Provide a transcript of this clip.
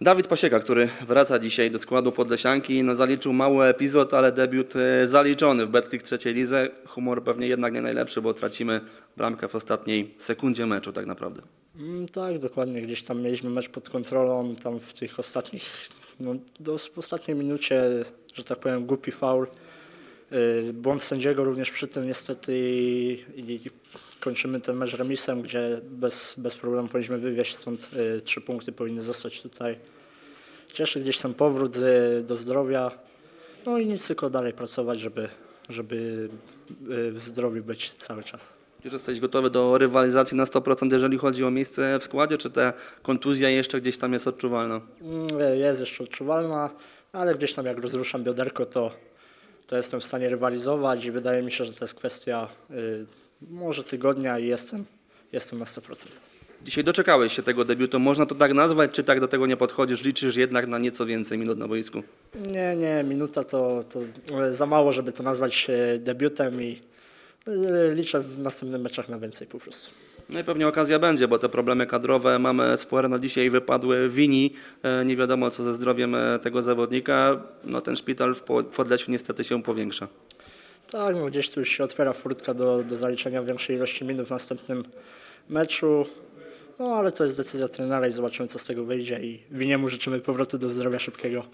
Dawid Pasieka, który wraca dzisiaj do składu Podlesianki, no zaliczył mały epizod, ale debiut e, zaliczony w Betclick trzeciej lidze. Humor pewnie jednak nie najlepszy, bo tracimy bramkę w ostatniej sekundzie meczu tak naprawdę. Mm, Tak, dokładnie. Gdzieś tam mieliśmy mecz pod kontrolą, tam w tych ostatnich, no, w ostatniej minucie, że tak powiem, głupi faul. Yy, Błąd sędziego również przy tym niestety i, kończymy ten mecz remisem, gdzie bez, bez problemu powinniśmy wywieźć stąd yy, trzy punkty, powinny zostać tutaj. Cieszy gdzieś ten powrót yy, do zdrowia, no i nic tylko dalej pracować, żeby, żeby w zdrowiu być cały czas. Już jesteś gotowy do rywalizacji na 100%, jeżeli chodzi o miejsce w składzie, czy ta kontuzja jeszcze gdzieś tam jest odczuwalna? Mm, Jest jeszcze odczuwalna, ale gdzieś tam jak rozruszam bioderko, to, to jestem w stanie rywalizować i wydaje mi się, że to jest kwestia y, może tygodnia i jestem, jestem na 100%. Dzisiaj doczekałeś się tego debiutu, można to tak nazwać, czy tak do tego nie podchodzisz, liczysz jednak na nieco więcej minut na boisku? Nie, nie, minuta to, to y, za mało, żeby to nazwać y, debiutem i y, liczę w następnych meczach na więcej po prostu. No i pewnie okazja będzie, bo te problemy kadrowe mamy spore. No dzisiaj wypadły Wini, e, nie wiadomo co ze zdrowiem e, tego zawodnika. No ten szpital w Po- w Podlesiu niestety się powiększa. Tak, no gdzieś tu już się otwiera furtka do, do zaliczenia większej ilości minut w następnym meczu. No ale to jest decyzja trenera i zobaczymy co z tego wyjdzie i Winiemu życzymy powrotu do zdrowia szybkiego.